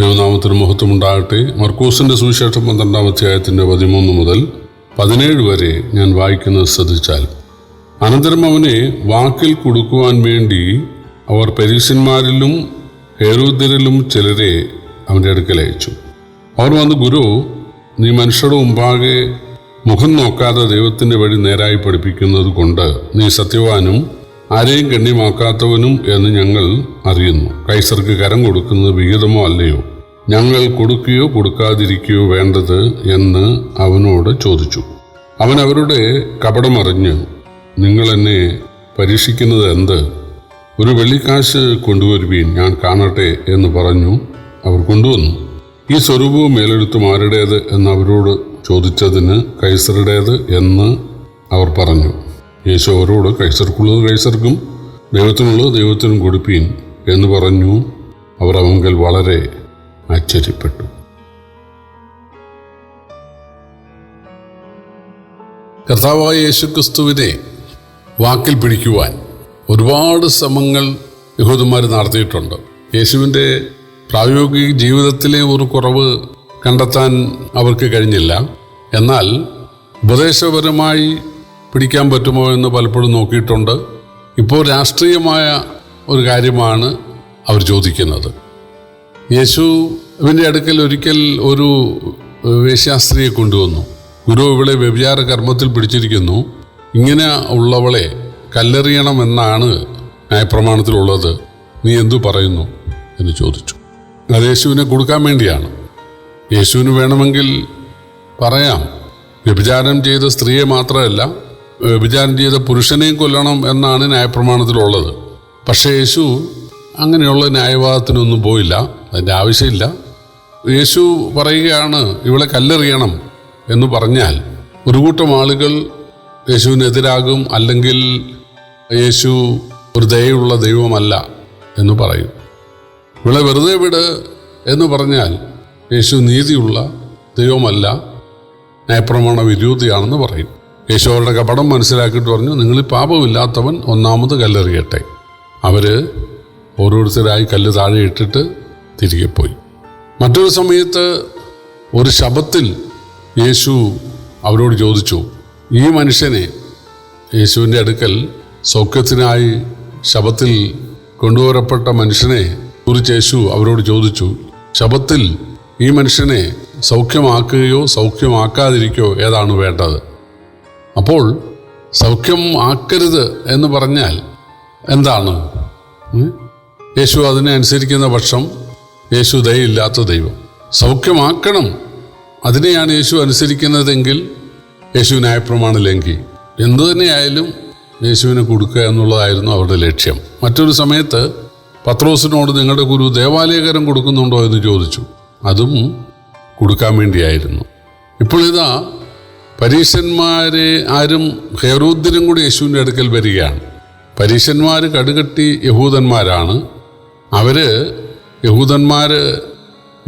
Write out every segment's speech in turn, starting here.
ദൈവനാമത്തിന് മഹത്വമുണ്ടാകട്ടെ. മർക്കൂസിന്റെ സുവിശേഷം പന്ത്രണ്ടാം അധ്യായത്തിന്റെ പതിമൂന്ന് മുതൽ പതിനേഴ് വരെ ഞാൻ വായിക്കുന്നത് ശ്രദ്ധിച്ചാൽ. അനന്തരം അവനെ വാക്കിൽ കൊടുക്കുവാൻ വേണ്ടി അവർ പരീശന്മാരിലും ഹേരോദ്യരിലും ചിലരെ അവന്റെ അടുക്കൽ അയച്ചു. അവർ വന്ന് ഗുരു നീ മനുഷ്യരുടെ മുമ്പാകെ മുഖം നോക്കാതെ ദൈവത്തിന്റെ വഴി നേരായി പഠിപ്പിക്കുന്നത് കൊണ്ട് നീ സത്യവാനും ആരെയും ഗണ്യമാക്കാത്തവനും എന്ന് ഞങ്ങൾ അറിയുന്നു. കൈസർക്ക് കരം കൊടുക്കുന്നത് വിഹിതമോ അല്ലയോ? ഞങ്ങൾ കൊടുക്കുകയോ കൊടുക്കാതിരിക്കുകയോ വേണ്ടത് എന്ന് അവനോട് ചോദിച്ചു. അവൻ അവരുടെ കപടമറിഞ്ഞ് നിങ്ങൾ എന്നെ പരീക്ഷിക്കുന്നത് എന്ത്? ഒരു വെള്ളിക്കാശ് കൊണ്ടുവരുവീൻ ഞാൻ കാണട്ടെ എന്ന് പറഞ്ഞു അവർ കൊണ്ടുവന്നു. ഈ സ്വരൂപവും മേലെടുത്തും ആരുടേത് എന്ന് അവരോട് ചോദിച്ചതിന് കൈസറുടേത് എന്ന് അവർ പറഞ്ഞു. യേശു അവരോട് കൈസർക്കുള്ളത് കൈസർക്കും ദൈവത്തിനുള്ളത് ദൈവത്തിനും കൊടുപ്പീൻ എന്ന് പറഞ്ഞു. അവർ അവങ്കൽ വളരെ ആശ്ചര്യപ്പെട്ടു. കർത്താവായ യേശുക്രിസ്തുവിനെ വാക്കിൽ പിടിക്കുവാൻ ഒരുപാട് ശ്രമങ്ങൾ യഹൂദന്മാർ നടത്തിയിട്ടുണ്ട്. യേശുവിന്റെ പ്രായോഗിക ജീവിതത്തിലെ ഒരു കുറവ് കണ്ടെത്താൻ അവർക്ക് കഴിഞ്ഞില്ല. എന്നാൽ ഉപദേശപരമായി പിടിക്കാൻ പറ്റുമോ എന്ന് പലപ്പോഴും നോക്കിയിട്ടുണ്ട്. ഇപ്പോൾ രാഷ്ട്രീയമായ ഒരു കാര്യമാണ് അവർ ചോദിക്കുന്നത്. യേശുവിന്റെ അടുക്കൽ ഒരിക്കൽ ഒരു വേശ്യാസ്ത്രീയെ കൊണ്ടുവന്നു. ഗുരു ഇവളെ വ്യഭിചാര കർമ്മത്തിൽ പിടിച്ചിരിക്കുന്നു. ഇങ്ങനെ ഉള്ളവളെ കല്ലെറിയണമെന്നാണ് ന്യായപ്രമാണത്തിലുള്ളത്. നീ എന്തു പറയുന്നു? എന്ന് ചോദിച്ചു. അത് യേശുവിനെ കൊടുക്കാൻ വേണ്ടിയാണ്. യേശുവിന് വേണമെങ്കിൽ പറയാം. വ്യഭിചാരം ചെയ്ത സ്ത്രീയെ മാത്രമല്ല വ്യഭിചാരം ചെയ്ത പുരുഷനെയും കൊല്ലണം എന്നാണ് ന്യായപ്രമാണത്തിലുള്ളത്. പക്ഷേ യേശു അങ്ങനെയുള്ള ന്യായവാദത്തിനൊന്നും പോയില്ല. അതിന്റെ ആവശ്യമില്ല. യേശു പറയുകയാണ് ഇവളെ കല്ലെറിയണം എന്ന് പറഞ്ഞാൽ ഒരു കൂട്ടം ആളുകൾ യേശുവിനെതിരാകും അല്ലെങ്കിൽ യേശു ഒരു ദയുള്ള ദൈവമല്ല എന്ന് പറയും. ഇവളെ വെറുതെ വിട് എന്ന് പറഞ്ഞാൽ യേശു നീതിയുള്ള ദൈവമല്ല ന്യായപ്രമാണ വിരോധിയാണെന്ന് പറയും. യേശു അവരുടെ കപടം മനസ്സിലാക്കിയിട്ട് പറഞ്ഞു നിങ്ങൾ പാപമില്ലാത്തവൻ ഒന്നാമത് കല്ലെറിയട്ടെ. അവർ ഓരോരുത്തരായി കല്ല് താഴെ ഇട്ടിട്ട് തിരികെ പോയി. മറ്റൊരു സമയത്ത് ഒരു ശബത്തിൽ യേശു അവരോട് ചോദിച്ചു ഈ മനുഷ്യനെ യേശുവിന്റെ അടുക്കൽ സൗഖ്യത്തിനായി ശബത്തിൽ കൊണ്ടുവരപ്പെട്ട മനുഷ്യനെ കുറിച്ച് യേശു അവരോട് ചോദിച്ചു ശബത്തിൽ ഈ മനുഷ്യനെ സൗഖ്യമാക്കുകയോ സൗഖ്യമാക്കാതിരിക്കോ ഏതാണ് വേണ്ടത്? അപ്പോൾ സൗഖ്യം ആക്കരുത് എന്ന് പറഞ്ഞാൽ എന്താണ്? യേശു അതിനെ അനുസരിക്കുന്ന പക്ഷം യേശു ദയയില്ലാത്ത ദൈവം. സൗഖ്യമാക്കണം. അതിനെയാണ് യേശു അനുസരിക്കുന്നതെങ്കിൽ യേശു ന്യായപ്രമാണ ലംഘി. എന്തു തന്നെയായാലും യേശുവിന് കൊടുക്കുക എന്നുള്ളതായിരുന്നു അവരുടെ ലക്ഷ്യം. മറ്റൊരു സമയത്ത് പത്രോസിനോട് നിങ്ങളുടെ ഗുരു ദേവാലയകരം കൊടുക്കുന്നുണ്ടോ എന്ന് ചോദിച്ചു. അതും കൊടുക്കാൻ വേണ്ടിയായിരുന്നു. ഇപ്പോൾ ഇതാ പരീശന്മാരെ ആരും ഹേറൂദ്ദിനും കൂടി യേശുവിന്റെ അടുക്കൽ വരികയാണ്. പരീശന്മാർ കടുകട്ടി യഹൂദന്മാരാണ്. അവർ യഹൂദന്മാർ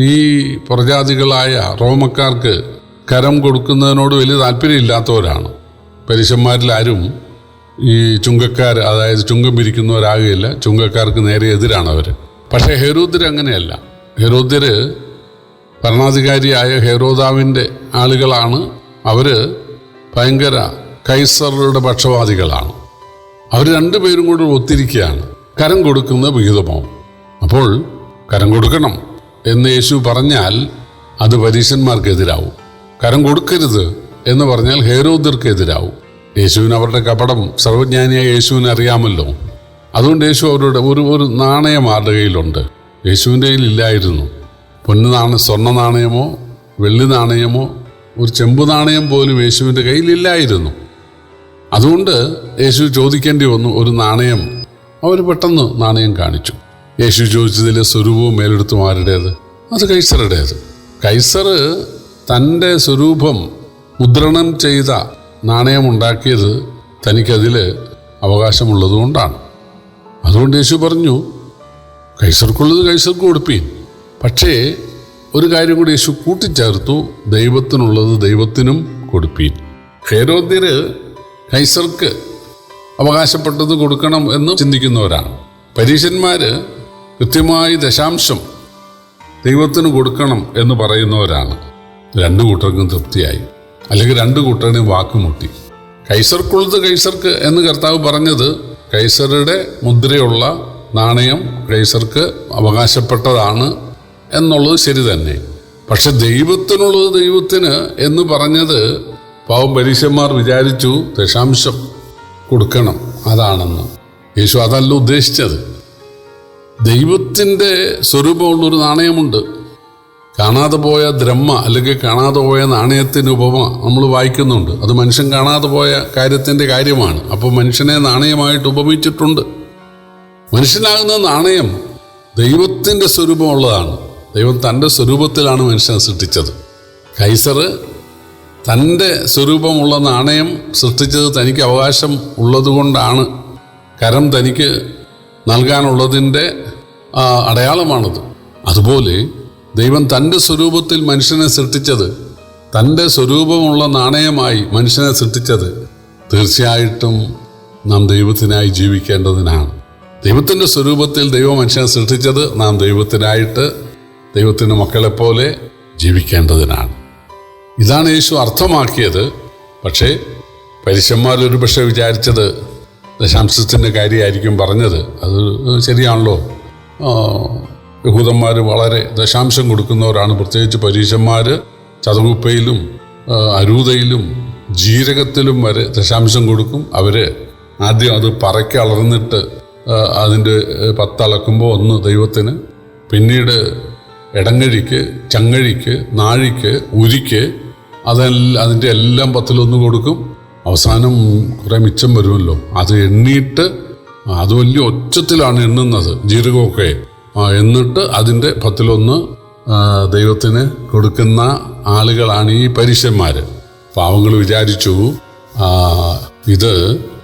ഈ പ്രജാതികളായ റോമക്കാർക്ക് കരം കൊടുക്കുന്നതിനോട് വലിയ താല്പര്യമില്ലാത്തവരാണ്. പരീശന്മാരിൽ ആരും ഈ ചുങ്കക്കാർ അതായത് ചുങ്കം പിരിക്കുന്നവരാകുകയില്ല ചുങ്കക്കാർക്ക് നേരെ എതിരാണ് അവർ പക്ഷേ ഹെരോദ്യർ അങ്ങനെയല്ല. ഹെരോദ്യർ ഭരണാധികാരിയായ ഹെരോദാവിന്റെ ആളുകളാണ്. അവർ ഭയങ്കര കൈസറുടെ പക്ഷവാദികളാണ്. അവർ രണ്ടുപേരും കൂടെ ഒത്തിരിക്കുകയാണ് കരം കൊടുക്കുന്ന വിഹിതമോ? അപ്പോൾ കരം കൊടുക്കണം എന്ന് യേശു പറഞ്ഞാൽ അത് പരീശന്മാർക്കെതിരാവും. കരം കൊടുക്കരുത് എന്ന് പറഞ്ഞാൽ ഹേരോദർക്കെതിരാവും യേശുവിന് അവരുടെ കപടം സർവജ്ഞാനിയായ യേശുവിന് അറിയാമല്ലോ. അതുകൊണ്ട് യേശു അവരുടെ ഒരു ഒരു നാണയം ആരുടെ കയ്യിലുണ്ട്? യേശുവിന്റെ കയ്യിൽ ഇല്ലായിരുന്നു പൊന്നു നാണയം സ്വർണ നാണയമോ വെള്ളി നാണയമോ ഒരു ചെമ്പു നാണയം പോലും യേശുവിന്റെ കയ്യിലില്ലായിരുന്നു. അതുകൊണ്ട് യേശു ചോദിക്കേണ്ടി വന്നു ഒരു നാണയം. അവർ പെട്ടെന്ന് നാണയം കാണിച്ചു. യേശു ചോദിച്ചതിലെ സ്വരൂപവും മേലെടുത്തും ആരുടേത്? അത് കൈസറുടേത്. കൈസർ തന്റെ സ്വരൂപം മുദ്രണം ചെയ്ത നാണയമുണ്ടാക്കിയത് തനിക്കതിൽ അവകാശമുള്ളതുകൊണ്ടാണ് അതുകൊണ്ട് യേശു പറഞ്ഞു കൈസർക്കുള്ളത് കൈസർക്ക് കൊടുപ്പീൻ പക്ഷേ ഒരു കാര്യം കൂടി യേശു കൂട്ടിച്ചേർത്തു. ദൈവത്തിനുള്ളത് ദൈവത്തിനും കൊടുപ്പീൻ. ഹേരോദ്യര് കൈസർക്ക് അവകാശപ്പെട്ടത് കൊടുക്കണം എന്ന് ചിന്തിക്കുന്നവരാണ്. പരീശന്മാര് കൃത്യമായി ദശാംശം ദൈവത്തിന് കൊടുക്കണം എന്ന് പറയുന്നവരാണ്. രണ്ടു കൂട്ടർക്കും തൃപ്തിയായി. അല്ലെങ്കിൽ രണ്ടു കൂട്ടരുടെയും വാക്കുമുട്ടി കൈസർക്കുള്ളത് കൈസർക്ക് എന്ന് കർത്താവ് പറഞ്ഞത് കൈസറുടെ മുദ്രയുള്ള നാണയം കൈസർക്ക് അവകാശപ്പെട്ടതാണ് എന്നുള്ളത് ശരി തന്നെ. പക്ഷെ ദൈവത്തിനുള്ളത് ദൈവത്തിന് എന്ന് പറഞ്ഞത് പാവം പരീക്ഷന്മാർ വിചാരിച്ചു ദശാംശം കൊടുക്കണം. അതാണെന്ന്. യേശു അതല്ല ഉദ്ദേശിച്ചത്. ദൈവത്തിന്റെ സ്വരൂപമുള്ളൊരു നാണയമുണ്ട്. കാണാതെ പോയ ദ്രഹ്മ അല്ലെങ്കിൽ കാണാതെ പോയ നാണയത്തിന് ഉപമ നമ്മൾ വായിക്കുന്നുണ്ട്. അത് മനുഷ്യൻ കാണാതെ പോയ കാര്യത്തിന്റെ കാര്യമാണ്. അപ്പോൾ മനുഷ്യനെ നാണയമായിട്ട് ഉപമിച്ചിട്ടുണ്ട്. മനുഷ്യനാകുന്ന നാണയം ദൈവത്തിന്റെ സ്വരൂപമുള്ളതാണ്. ദൈവം തന്റെ സ്വരൂപത്തിലാണ് മനുഷ്യനെ സൃഷ്ടിച്ചത്. കൈസർ തന്റെ സ്വരൂപമുള്ള നാണയം സൃഷ്ടിച്ചത് തനിക്ക് അവകാശം ഉള്ളതുകൊണ്ടാണ്. കരം തനിക്ക് നൽകാനുള്ളതിന്റെ അടയാളമാണത്. അതുപോലെ ദൈവം തന്റെ സ്വരൂപത്തിൽ മനുഷ്യനെ സൃഷ്ടിച്ചത് തന്റെ സ്വരൂപമുള്ള നാണയമായി മനുഷ്യനെ സൃഷ്ടിച്ചത് തീർച്ചയായിട്ടും നാം ദൈവത്തിനായി ജീവിക്കേണ്ടതിനാണ്. ദൈവത്തിന്റെ സ്വരൂപത്തിൽ ദൈവം മനുഷ്യനെ സൃഷ്ടിച്ചത് നാം ദൈവത്തിനായിട്ട് ദൈവത്തിന്റെ മക്കളെപ്പോലെ ജീവിക്കേണ്ടതിനാണ്. ഇതാണ് യേശു അർത്ഥമാക്കിയത്. പക്ഷേ പരീശന്മാർ ഒരു പക്ഷേ വിചാരിച്ചത് ദശാംശത്തിന്റെ കാര്യമായിരിക്കും പറഞ്ഞത്. അത് ശരിയാണല്ലോ. യഹൂദന്മാർ വളരെ ദശാംശം കൊടുക്കുന്നവരാണ്. പ്രത്യേകിച്ച് പരീശന്മാർ ചതുകുപ്പയിലും അരൂതയിലും ജീരകത്തിലും വരെ ദശാംശം കൊടുക്കും. അവർ ആദ്യം അത് പറയ്ക്ക് അളർന്നിട്ട് അതിന്റെ പത്തളക്കുമ്പോൾ ഒന്ന് ദൈവത്തിന്. പിന്നീട് ഇടങ്ങഴിക്ക് ചങ്ങഴിക്ക് നാഴിക്ക് ഉരിക്ക് അതെല്ലാം അതിന്റെ എല്ലാം പത്തിലൊന്ന് കൊടുക്കും. അവസാനം കുറേ മിച്ചം വരുമല്ലോ. അത് എണ്ണിയിട്ട് അത് വലിയ ഒച്ചത്തിലാണ് എണ്ണുന്നത് ജീരകമൊക്കെ. എന്നിട്ട് അതിന്റെ പത്തിലൊന്ന് ദൈവത്തിന് കൊടുക്കുന്ന ആളുകളാണ് ഈ പരീക്ഷന്മാർ പാവങ്ങൾ വിചാരിച്ചു ഇത്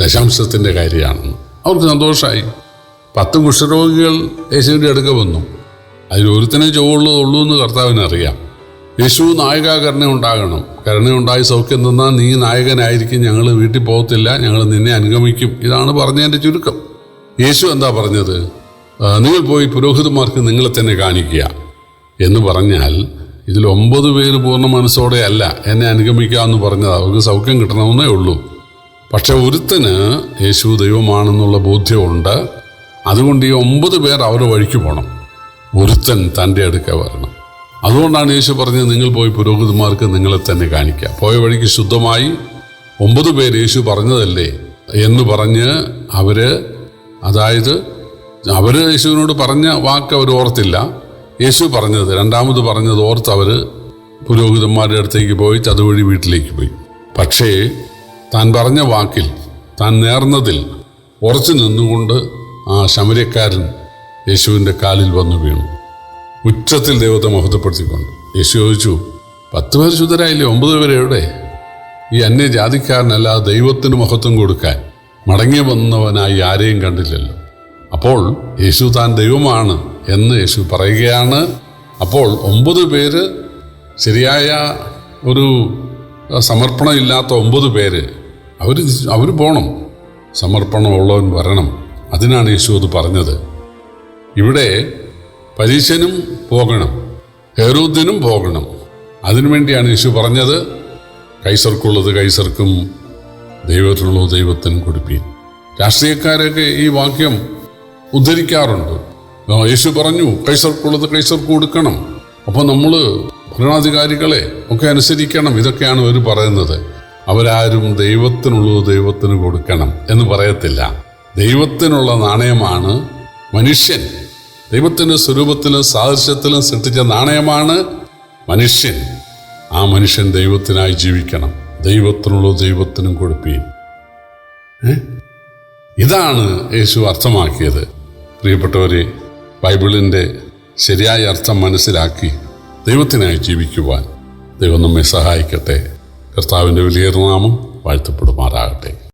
ദശാംശത്തിന്റെ കാര്യമാണെന്ന്. അവർക്ക് സന്തോഷമായി പത്ത് കുഷ്ഠരോഗികൾ യേശുവിന്റെ അടുക്ക വന്നു. അതിൽ ഒരുത്തനെ ചൊവ്വുള്ളതുള്ളൂ എന്ന് കർത്താവിന് അറിയാം യേശു നായക കരുണ ഉണ്ടാകണം കരുണയുണ്ടായി സൗഖ്യം തന്നാൽ നീ നായകനായിരിക്കും. ഞങ്ങൾ വീട്ടിൽ പോകത്തില്ല. ഞങ്ങൾ നിന്നെ അനുഗമിക്കും. ഇതാണ് പറഞ്ഞതിന്റെ ചുരുക്കം. യേശു എന്താ പറഞ്ഞത്? നിങ്ങൾ പോയി പുരോഹിതന്മാർക്ക് നിങ്ങളെ തന്നെ കാണിക്കുക. എന്ന് പറഞ്ഞാൽ ഇതിൽ ഒമ്പത് പേര് പൂർണ മനസ്സോടെ അല്ല എന്നെ അനുഗമിക്കാമെന്ന് പറഞ്ഞത്. അവർക്ക് സൗഖ്യം കിട്ടണമെന്നേ ഉള്ളൂ. പക്ഷെ ഒരുത്തന് യേശു ദൈവമാണെന്നുള്ള ബോധ്യമുണ്ട്. അതുകൊണ്ട് ഈ ഒമ്പത് പേർ അവരുടെ വഴിക്ക് പോകണം ഒരുത്തൻ തന്റെ അടുക്ക വരണം. അതുകൊണ്ടാണ് യേശു പറഞ്ഞത് നിങ്ങൾ പോയി പുരോഹിതന്മാർക്ക് നിങ്ങളെ തന്നെ കാണിക്കുക പോയ വഴിക്ക് ശുദ്ധമായി ഒമ്പത് പേര് യേശു പറഞ്ഞതല്ലേ എന്ന് പറഞ്ഞ് അവർ അതായത് അവർ യേശുവിനോട് പറഞ്ഞ വാക്ക് അവർ ഓർത്തില്ല. യേശു പറഞ്ഞത് രണ്ടാമത് പറഞ്ഞത് ഓർത്ത് അവർ പുരോഹിതന്മാരുടെ അടുത്തേക്ക് പോയി ചതുവഴി വീട്ടിലേക്ക് പോയി. പക്ഷേ താൻ പറഞ്ഞ വാക്കിൽ താൻ നേർന്നതിൽ ഉറച്ചു നിന്നുകൊണ്ട് ആ ശമര്യക്കാരൻ യേശുവിന്റെ കാലിൽ വന്നു വീണു. ഉച്ചത്തിൽ ദൈവത്തെ മഹത്വപ്പെടുത്തിക്കൊണ്ട്. യേശു ചോദിച്ചു പത്ത് പേർ ശുദ്ധരായില്ലേ ഒമ്പത് പേരെവിടെ ഈ അന്യജാതിക്കാരനല്ല ദൈവത്തിന് മഹത്വം കൊടുക്കാൻ മടങ്ങി വന്നവനായി ആരെയും കണ്ടില്ലല്ലോ. അപ്പോൾ യേശു താൻ ദൈവമാണ് എന്ന് യേശു പറയുകയാണ്. അപ്പോൾ ഒമ്പത് പേര് ശരിയായ ഒരു സമർപ്പണം ഇല്ലാത്ത ഒമ്പത് പേര് അവർ അവർ പോകണം സമർപ്പണമുള്ളവൻ വരണം. അതിനാണ് യേശു അത് പറഞ്ഞത്. ഇവിടെ പരീശനും പോകണം ഹെറൂദിനും പോകണം. അതിനുവേണ്ടിയാണ് യേശു പറഞ്ഞത് കൈസർക്കുള്ളത് കൈസർക്കും ദൈവത്തിനുള്ളത് ദൈവത്തിനും കൊടുപ്പീൻ. രാഷ്ട്രീയക്കാരൊക്കെ ഈ വാക്യം ഉദ്ധരിക്കാറുണ്ട്. യേശു പറഞ്ഞു കൈസർക്കുള്ളത് കൈസർക്ക് കൊടുക്കണം. അപ്പോൾ നമ്മൾ ഭരണാധികാരികളെ ഒക്കെ അനുസരിക്കണം ഇതൊക്കെയാണ് അവർ പറയുന്നത്. അവരാരും ദൈവത്തിനുള്ളത് ദൈവത്തിന് കൊടുക്കണം എന്ന് പറയത്തില്ല. ദൈവത്തിനുള്ള നാണയമാണ് മനുഷ്യൻ. ദൈവത്തിന്റെ സ്വരൂപത്തിലും സാദൃശ്യത്തിലും സൃഷ്ടിച്ച നാണയമാണ് മനുഷ്യൻ. ആ മനുഷ്യൻ ദൈവത്തിനായി ജീവിക്കണം. ദൈവത്തിനുള്ള ദൈവത്തിനും കൊടുപ്പീൻ. ഇതാണ് യേശു അർത്ഥമാക്കിയത്. പ്രിയപ്പെട്ടവരെ ബൈബിളിന്റെ ശരിയായ അർത്ഥം മനസ്സിലാക്കി ദൈവത്തിനായി ജീവിക്കുവാൻ ദൈവം നമ്മെ സഹായിക്കട്ടെ. കർത്താവിന്റെ വലിയ നാമം വാഴ്ത്തപ്പെടുമാറാകട്ടെ.